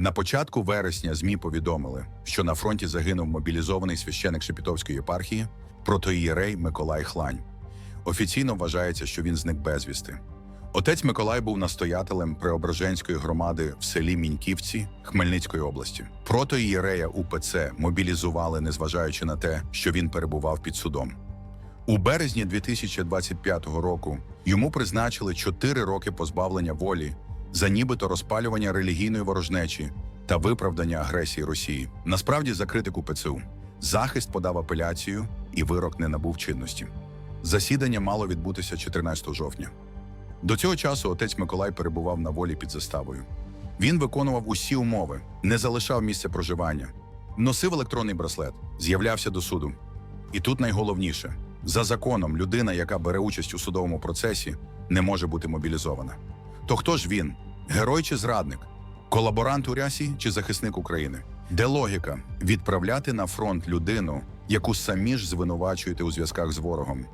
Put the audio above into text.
На початку вересня ЗМІ повідомили, що на фронті загинув мобілізований священик Шепітовської єпархії протоїєрей Миколай Хлань. Офіційно вважається, що він зник безвісти. Отець Миколай був настоятелем Преображенської громади в селі Міньківці Хмельницької області. Протоїєрея УПЦ мобілізували, незважаючи на те, що він перебував під судом. У березні 2025 року йому призначили 4 роки позбавлення волі за нібито розпалювання релігійної ворожнечі та виправдання агресії Росії. Насправді, за критику ПЦУ захист подав апеляцію, і вирок не набув чинності. Засідання мало відбутися 14 жовтня. До цього часу отець Миколай перебував на волі під заставою. Він виконував усі умови, не залишав місця проживання, носив електронний браслет, з'являвся до суду. І тут найголовніше: за законом, людина, яка бере участь у судовому процесі, не може бути мобілізована. То хто ж він? Герой чи зрадник? Колаборант у рясі чи захисник України? Де логіка відправляти на фронт людину, яку самі ж звинувачуєте у зв'язках з ворогом?